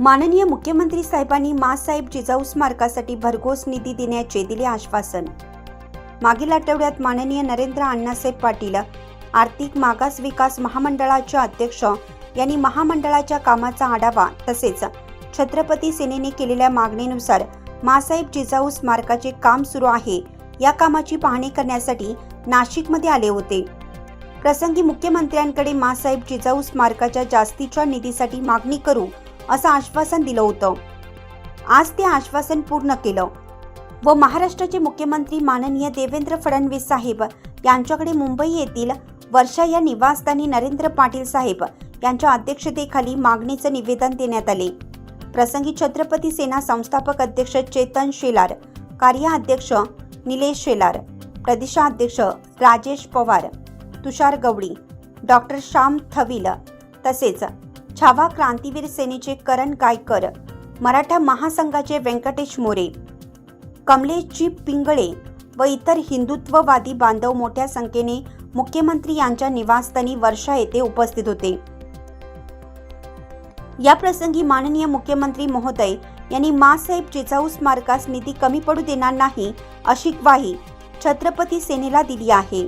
माननीय मुख्यमंत्री साहेबांनी मासाहेब जिजाऊ स्मारकासाठी भरघोस निधी देण्याचे दिले आश्वासन. मागील आठवड्यात माननीय नरेंद्र अण्णासाहेब पाटील आर्थिक मागास विकास महामंडळाचे अध्यक्ष यांनी महामंडळाच्या कामाचा आढावा तसेच छत्रपती सेनेने केलेल्या मागणीनुसार मासाहेब जिजाऊ स्मारकाचे काम सुरू आहे. या कामाची पाहणी करण्यासाठी नाशिकमध्ये आले होते. प्रसंगी मुख्यमंत्र्यांकडे मासाहेब जिजाऊ स्मारकाच्या जास्तीच्या निधीसाठी मागणी करू असं आश्वासन दिलं होतं. आज ते आश्वासन पूर्ण केलं. व महाराष्ट्राचे मुख्यमंत्री माननीय देवेंद्र फडणवीस साहेब यांच्याकडे मुंबई येथील वर्षा या निवासस्थानी नरेंद्र पाटील साहेब यांच्या अध्यक्षतेखाली मागणीचं निवेदन देण्यात आले. प्रसंगी छत्रपती सेना संस्थापक अध्यक्ष चेतन शेलार कार्याध्यक्ष निलेश शेलार प्रदेशाध्यक्ष राजेश पवार तुषार गवळी डॉक्टर श्याम थविल तसेच छावा क्रांतीवीर सेनेचे करण गायकर मराठा महासंघाचे व्यंकटेश मोरे कमलेशजी पिंगळे व इतर हिंदुत्ववादी बांधव मोठ्या संख्येने मुख्यमंत्री यांच्या निवासस्थानी वर्षा येथे उपस्थित होते. या प्रसंगी माननीय मुख्यमंत्री महोदय यांनी मासाहेब जिजाऊ स्मारकास निधी कमी पडू देणार नाही अशी ग्वाही छत्रपती सेनेला दिली आहे.